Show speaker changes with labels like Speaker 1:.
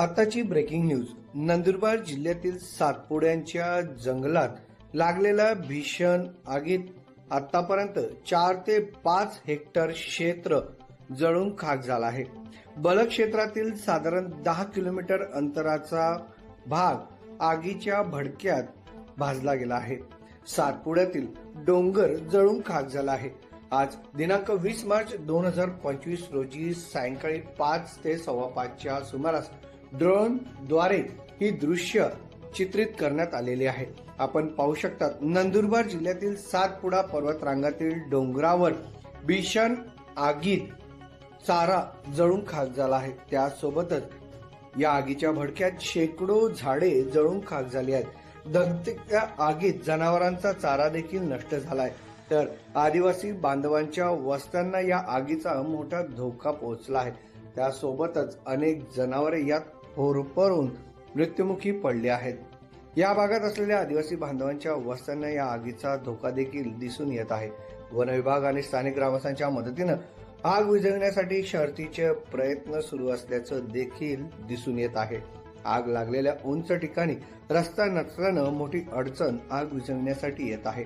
Speaker 1: आताची breaking news. Nandurbar जिल्ह्यातील सातपुड्यांच्या जंगलात लागलेल्या भीषण आगीत आतापर्यंत चार ते पाच हेक्टर क्षेत्र जळून खाक झाला आहे. बल क्षेत्रातील साधारण दहा किलोमीटर अंतराचा भाग आगीच्या भडक्यात भाजला गेला आहे. सातपुड्यातील डोंगर जळून खाक झाला आहे. आज दिनांक वीस मार्च दोन हजार पंचवीस रोजी सायंकाळी पाच ते सव्वा पाचच्या सुमारास ड्रोनद्वारे ही दृश्य चित्रित करण्यात आलेली आहे. आपण पाहू शकतात नंदुरबार जिल्ह्यातील सातपुडा पर्वतरांगातील डोंगरावर भीषण आगीत चारा जळून खाक झाला आहे. त्यासोबतच या आगीच्या भडक्यात शेकडो झाडे जळून खाक झाली आहेत. धगधगत्या आगीत जनावरांचा चारा देखील नष्ट झालाय. तर आदिवासी बांधवांच्या वस्त्यांना या आगीचा मोठा धोका पोहोचला आहे. त्यासोबतच अनेक जनावरे यात होरपळून मृत्युमुखी पडले आहेत. या भागात असलेल्या आदिवासी बांधवांच्या वस्त्यांना या आगीचा धोका देखील दिसून येत आहे. वन विभाग आणि स्थानिक ग्रामस्थांच्या मदतीनं आग विझवण्यासाठी शर्तीचे प्रयत्न सुरू असल्याचं देखील दिसून येत आहे. आग लागलेल्या उंच ठिकाणी रस्ता नसल्यानं मोठी अडचण आग विझवण्यासाठी येत आहे.